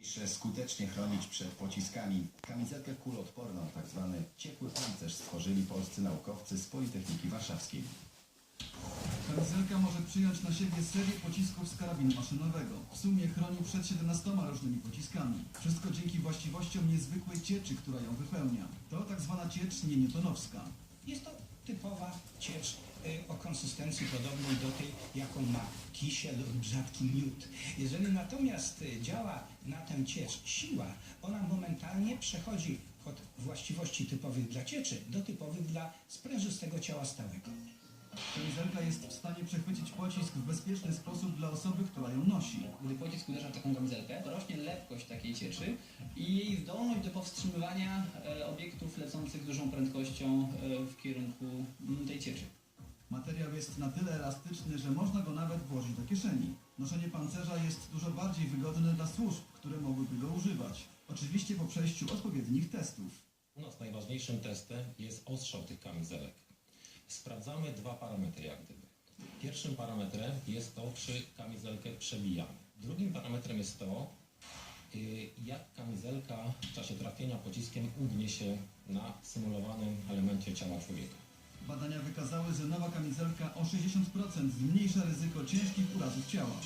Pisze skutecznie chronić przed pociskami. Kamizelkę kuloodporną, tak zwany ciepły pancerz, stworzyli polscy naukowcy z Politechniki Warszawskiej. Kamizelka może przyjąć na siebie serię pocisków z karabinu maszynowego. W sumie chroni przed 17 różnymi pociskami. Wszystko dzięki właściwościom niezwykłej cieczy, która ją wypełnia. To tak zwana ciecz nieniutonowska. Jest to typowa ciecz y, o konsystencji podobnej do tej, jaką ma kisiel lub rzadki miód. Jeżeli natomiast y, działa na tę ciecz siła, ona momentalnie przechodzi od właściwości typowych dla cieczy do typowych dla sprężystego ciała stałego. Kamizelka jest w stanie przechwycić pocisk w bezpieczny sposób dla osoby, która ją nosi. Gdy pocisk uderza w taką kamizelkę, rośnie lekkość takiej cieczy i jej zdolność do powstrzymywania e, obiektów lecących dużą prędkością e, w kierunku tej cieczy. Materiał jest na tyle elastyczny, że można go nawet włożyć do kieszeni. Noszenie pancerza jest dużo bardziej wygodne dla służb, które mogłyby go używać. Oczywiście po przejściu odpowiednich testów. U nas najważniejszym testem jest ostrzał tych kamizelek. Sprawdzamy dwa parametry jak gdyby. Pierwszym parametrem jest to, czy kamizelkę przebijamy. Drugim parametrem jest to, y, jak kamizelka w czasie trafienia pociskiem ugnie się na symulowanym elemencie ciała człowieka. Badania wykazały, że nowa kamizelka o 60% zmniejsza ryzyko ciężkich urazów ciała.